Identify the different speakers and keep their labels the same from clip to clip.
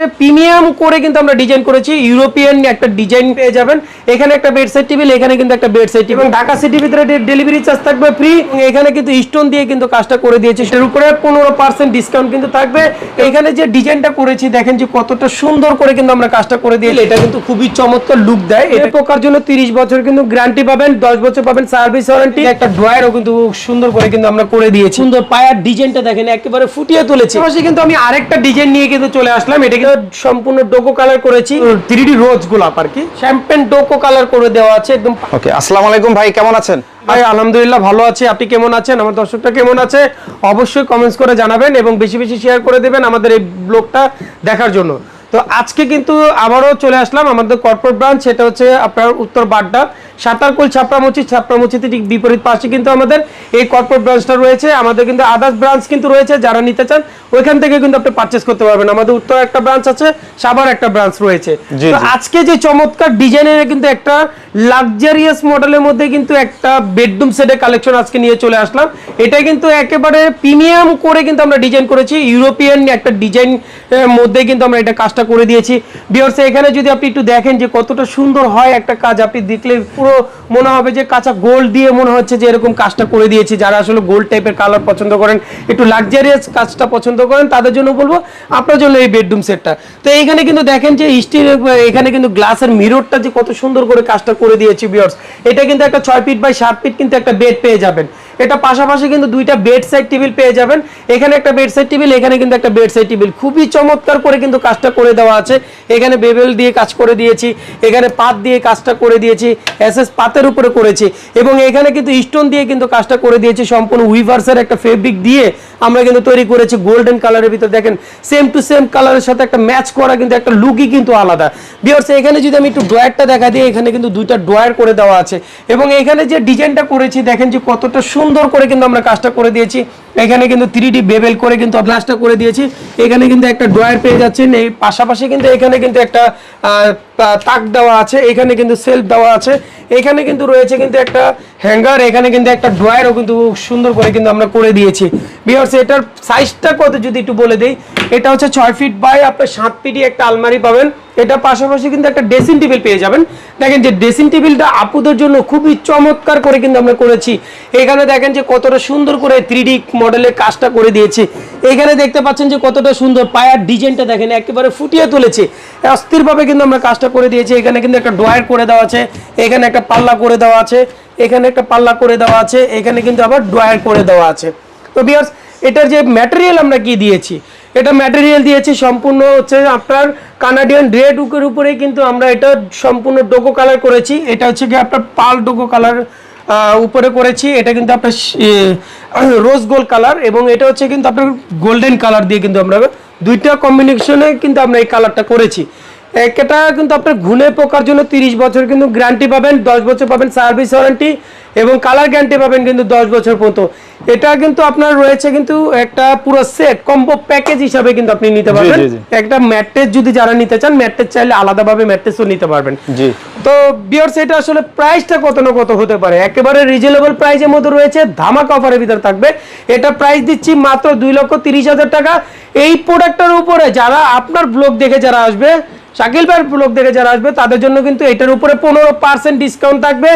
Speaker 1: Premium করে কিন্তু আমরা ডিজাইন করেছি। ইউরোপিয়ান একটা ডিজাইন পেয়ে যাবেন। এখানে একটা বেড সাইড টেবিল এখানে কিন্তু একটা বেড সাইড এবং ঢাকা সিটির ভিতরে ডেলিভারি চার্জ থাকবে ফ্রি এখানে কিন্তু স্টোন দিয়ে কিন্তু কাজটা করে দিয়েছি। সেটার উপরে পনেরো পার্সেন্ট ডিসকাউন্ট কিন্তু থাকবে। এখানে যে ডিজাইনটা করেছি দেখেন যে কতটা সুন্দর করে কিন্তু আমরা কাজটা করে দিয়েছি। এটা কিন্তু খুবই চমৎকার লুক দেয়। এটা পোকার জন্য তিরিশ বছর কিন্তু গ্যারান্টি পাবেন দশ বছর পাবেন সার্ভিস ওয়ারেন্টি একটা ড্রয়ারও কিন্তু সুন্দর করে কিন্তু আমরা করে দিয়েছি। সুন্দর পায়ার ডিজাইনটা দেখেন একেবারে ফুটিয়ে তুলেছি। কিন্তু আমি আরেকটা ডিজাইন নিয়ে কিন্তু চলে আসলাম। এটা সম্পূর্ণ ডোকো কালার করেছি। রোজ গোলাপ আর কি। শ্যাম্পেন ডোকো কালার করে দেওয়া আছে একদম
Speaker 2: ওকে আসসালামু আলাইকুম ভাই কেমন আছেন?
Speaker 1: ভাই আলহামদুলিল্লাহ ভালো আছি। আপনি কেমন আছেন? আমার দর্শকটা কেমন আছে? অবশ্যই কমেন্টস করে জানাবেন এবং বেশি বেশি শেয়ার করে দেবেন আমাদের এই ব্লগটা দেখার জন্য। তো আজকে কিন্তু আবারও চলে আসলাম আমাদের কর্পোরেট ব্রাঞ্চ সেটা হচ্ছে আপনার উত্তর বাড্ডা। সাতারকুল ছাপড়ামুচি ছাপড়ামুচিতে ঠিক বিপরীত পাশে কিন্তু আমাদের এই কর্পোরেট ব্রাঞ্চটা রয়েছে। আমাদের কিন্তু আদার্স ব্রাঞ্চ কিন্তু রয়েছে যারা নিতে চান ওইখান থেকে কিন্তু আপনি পারচেস করতে পারবেন। আমাদের উত্তর একটা ব্রাঞ্চ আছে সাভার একটা ব্রাঞ্চ রয়েছে। তো আজকে যে চমৎকার ডিজাইনের কিন্তু একটা লাক্সারিয়াস মডেলের মধ্যে কিন্তু একটা বেডরুম সেটের কালেকশন আজকে নিয়ে চলে আসলাম। এটা কিন্তু একেবারে প্রিমিয়াম করে কিন্তু আমরা ডিজাইন করেছি। ইউরোপিয়ান একটা ডিজাইন মধ্যে কিন্তু আমরা এটা কাজটা করে দিয়েছি। বিয়ার্স এখানে যদি আপনি একটু দেখেন যে কতটা সুন্দর হয় একটা কাজ আপনি দেখলে পুরো মনে হবে যে কাঁচা গোল্ড দিয়ে মনে হচ্ছে যে এরকম কাজটা করে দিয়েছি। যারা আসলে গোল্ড টাইপের কালার পছন্দ করেন, একটু লাক্সারিয়াস কাজটা পছন্দ করেন, তাদের জন্য বলব, আপনার জন্য এই বেডরুম সেটটা তো এইখানে কিন্তু দেখেন যে স্টিল এখানে কিন্তু গ্লাসের মিররটা যে কত সুন্দর করে কাজটা করে দিয়েছি বিয়ার্স এটা কিন্তু একটা ছয় ফিট বাই সাত ফিট কিন্তু একটা বেড পেয়ে যাবেন। এটা পাশাপাশি কিন্তু দুইটা বেড সাইড টেবিল পেয়ে যাবেন। এখানে একটা বেড সাইড টেবিল এখানে কিন্তু একটা বেড সাইড টেবিল খুবই চমৎকার করে কিন্তু কাজটা করে দেওয়া আছে। এখানে বেবেল দিয়ে কাজ করে দিয়েছি, এখানে পাত দিয়ে কাজটা করে দিয়েছি এসএস পাতের উপরে করেছি। এবং এখানে কিন্তু স্টোন দিয়ে কিন্তু কাজটা করে দিয়েছি, সম্পূর্ণ উইভার্সের একটা ফেব্রিক দিয়ে আমরা কিন্তু তৈরি করেছি গোল্ডেন কালারের ভিতর। দেখেন সেম টু সেম কালারের সাথে একটা ম্যাচ করা কিন্তু একটা লুকই কিন্তু আলাদা। বিয়ার্স এখানে যদি আমি একটু ড্রয়ারটা দেখা দিই, এখানে কিন্তু দুইটা ড্রয়ার করে দেওয়া আছে। এবং এখানে যে ডিজাইনটা করেছি, দেখেন যে কতটা সুন্দর করে কিন্তু আমরা কাজটা করে দিয়েছি। এখানে কিন্তু থ্রি বেবেল করে কিন্তু গ্লাসটা করে দিয়েছি। এখানে কিন্তু একটা ড্রয়ার পেয়ে যাচ্ছেন। এই পাশাপাশি কিন্তু এখানে কিন্তু একটা তাক দেওয়া আছে। এখানে কিন্তু সেলফ দেওয়া আছে। এখানে কিন্তু রয়েছে কিন্তু একটা হ্যাঙ্গার, এখানে কিন্তু একটা ড্রয়ারও কিন্তু সুন্দর করে কিন্তু আমরা করে দিয়েছি। বিহার্স এটার সাইজটা কত যদি একটু বলে দিই? এটা হচ্ছে ছয় ফিট বাই আপনার সাত ফিটই একটা আলমারি পাবেন। এটা পাশাপাশি কিন্তু একটা ড্রেসিং টেবিল পেয়ে যাবেন। দেখেন যে ড্রেসিং টেবিলটা আপুদের জন্য খুবই চমৎকার করে কিন্তু আমরা করেছি। এখানে দেখেন যে কতটা সুন্দর করে থ্রি মডেলের কাজটা করে দিয়েছি। এখানে দেখতে পাচ্ছেন যে কতটা সুন্দর পায়ার ডিজাইনটা দেখেন, একেবারে ফুটিয়ে তুলেছে। অস্থিরভাবে কিন্তু আমরা কাজটা করে দিয়েছি। এখানে কিন্তু একটা ড্রয়ার করে দেওয়া আছে। এখানে একটা পাল্লা করে দেওয়া আছে। এখানে একটা পাল্লা করে দেওয়া আছে, এখানে কিন্তু আবার ড্রয়ার করে দেওয়া আছে। তো বিয়ার্স এটার যে ম্যাটেরিয়াল আমরা কি দিয়েছি? এটা ম্যাটেরিয়াল দিয়েছি সম্পূর্ণ হচ্ছে আপনার কানাডিয়ান রেড উকের উপরেই কিন্তু আমরা এটা সম্পূর্ণ ডোকো কালার করেছি। এটা হচ্ছে কি আপনার পাল ডোকো কালার উপরে করেছি। এটা কিন্তু আপনার রোজ গোল্ড কালার এবং এটা হচ্ছে কিন্তু আপনার গোল্ডেন কালার দিয়ে কিন্তু আমরা দুইটা কম্বিনেশনে কিন্তু আমরা এই কালারটা করেছি। একটা কিন্তু আপনার ঘুনে পোকার জন্য তিরিশ বছর কিন্তু গ্যারান্টি পাবেন দশ বছর পাবেন সার্ভিস ওয়ারেন্টি এবং কালার গ্যারান্টি পাবেন কিন্তু দশ বছর পর্যন্ত। এটা কিন্তু আপনার রয়েছে কিন্তু একটা পুরো সেট কম্বো প্যাকেজ হিসাবে কিন্তু আপনি নিতে পারবেন। একটা ম্যাট্রেস যদি যারা নিতে চান ম্যাট্রেস চাইলে আলাদাভাবে ম্যাট্রেসও নিতে পারবেন। তো বিয়ার্স এটা আসলে প্রাইসটা কত না কত হতে পারে? একেবারে রিজনেবল প্রাইসের মধ্যে রয়েছে ধামাকা অফারের ভিতর থাকবে। এটা প্রাইস দিচ্ছি মাত্র দুই লক্ষ তিরিশ হাজার টাকা। এই প্রোডাক্টটার উপরে যারা আপনার ব্লগ দেখে যারা আসবে শাকিল ভাইয়ের ব্লগ দেখে যারা আসবে তাদের জন্য কিন্তু এটার উপরে পনেরো পার্সেন্ট ডিসকাউন্ট থাকবে।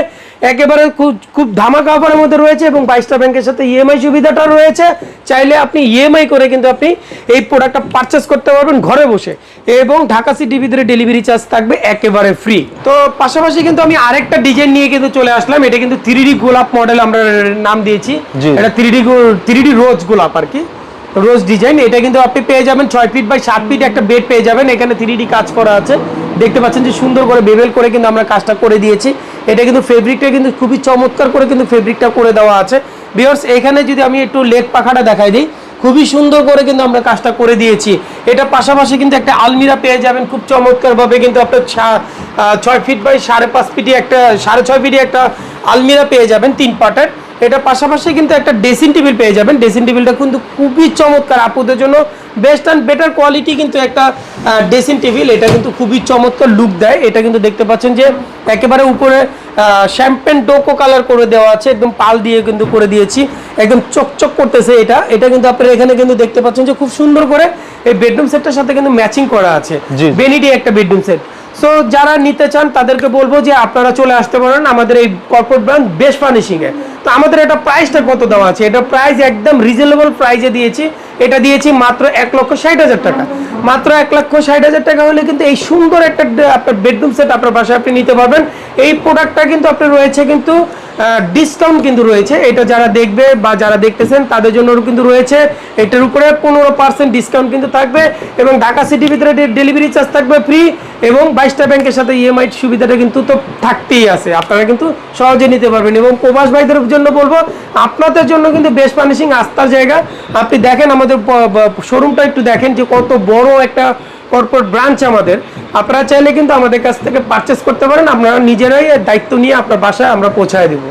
Speaker 1: একেবারে খুব খুব ধামাকা অফারের মধ্যে রয়েছে এবং বাইশটা ব্যাংকের সাথে ইএমআই সুবিধাটা রয়েছে। চাইলে আপনি ইএমআই করে কিন্তু আপনি এই প্রোডাক্টটা পারচেস করতে পারবেন ঘরে বসে। এবং ঢাকা সিটির ভিতরে ডেলিভারি চার্জ থাকবে একেবারে ফ্রি তো পাশাপাশি কিন্তু আমি আরেকটা ডিজাইন নিয়ে কিন্তু চলে আসলাম। এটা কিন্তু থ্রি গোলাপ মডেল আমরা নাম দিয়েছি। এটা three D three D rose গোলাপ আর কি। রোজ ডিজাইন, এটা কিন্তু আপনি পেয়ে যাবেন ছয় ফিট বাই সাত ফিট একটা বেড পেয়ে যাবেন। এখানে থ্রি কাজ করা আছে। দেখতে পাচ্ছেন যে সুন্দর করে বেবেল করে কিন্তু আমরা কাজটা করে দিয়েছি। এটা কিন্তু ফেব্রিকটা কিন্তু খুবই চমৎকার করে কিন্তু ফেব্রিকটা করে দেওয়া আছে। বিয়ার্স এখানে যদি আমি একটু লেগ পাখাটা দেখাই দিই, খুবই সুন্দর করে কিন্তু আমরা কাজটা করে দিয়েছি। এটা পাশাপাশি কিন্তু একটা আলমিরা পেয়ে যাবেন খুব চমৎকারভাবে কিন্তু আপনার ছয় ফিট বাই সাড়ে পাঁচ ফিটি একটা, সাড়ে ছয় ফিটি একটা আলমিরা পেয়ে যাবেন তিন পার্টের এটা পাশাপাশি কিন্তু একটা ড্রেসিং টেবিল পেয়ে যাবেন। ড্রেসিং টেবিলটা কিন্তু খুবই চমৎকার। আপুদের জন্য বেস্ট অ্যান্ড বেটার কোয়ালিটি কিন্তু একটা ড্রেসিং টেবিল। এটা কিন্তু খুবই চমৎকার লুক দেয়। এটা কিন্তু দেখতে পাচ্ছেন যে একেবারে উপরে শ্যাম্পেন ডোকো কালার করে দেওয়া আছে। একদম পাল দিয়ে কিন্তু করে দিয়েছি। একদম চকচক করতেছে এটা। এটা কিন্তু আপনারা এখানে কিন্তু দেখতে পাচ্ছেন যে খুব সুন্দর করে এই বেডরুম সেটটার সাথে কিন্তু ম্যাচিং করা আছে। বেনিডি একটা বেডরুম সেট সো যারা নিতে চান তাদেরকে বলব যে আপনারা চলে আসতে পারেন আমাদের এই কর্পোরেট ব্রাঞ্চ বেস্ট ফার্নিশিং এ তো আমাদের এটা প্রাইসটা কত দেওয়া আছে? এটা প্রাইস একদম রিজনেবল প্রাইসে দিয়েছি। এটা দিয়েছি মাত্র এক লক্ষ ষাট হাজার টাকা। মাত্র এক লক্ষ ষাট হাজার টাকা হলে কিন্তু এই সুন্দর একটা আপনার বেডরুম সেট আপনার বাসায় আপনি নিতে পারবেন। এই প্রোডাক্টটা কিন্তু আপনার রয়েছে কিন্তু ডিসকাউন্ট কিন্তু রয়েছে। এটা যারা দেখবে বা যারা দেখতেছেন, তাদের জন্য কিন্তু রয়েছে। এটার উপরে পনেরো পার্সেন্ট ডিসকাউন্ট কিন্তু থাকবে এবং ঢাকা সিটির ভিতরে ডেলিভারি চার্জ থাকবে ফ্রি এবং বাইশটা ব্যাংকের সাথে ইএমআই সুবিধাটা কিন্তু তো থাকতেই আছে। আপনারা কিন্তু সহজে নিতে পারবেন এবং প্রবাস ভাইদের জন্য বলব, আপনাদের জন্য কিন্তু বেস্ট ফার্নিশিং আস্থার জায়গা। আপনি দেখেন আমাদের শোরুমটা একটু দেখেন যে কত বড় একটা কর্পোরেট ব্রাঞ্চ আমাদের। আপনারা চাইলে কিন্তু আমাদের কাছ থেকে পারচেস করতে পারেন, আপনারা নিজেরাই দায়িত্ব নিয়ে আপনার বাসায় আমরা পৌঁছায় দেবো।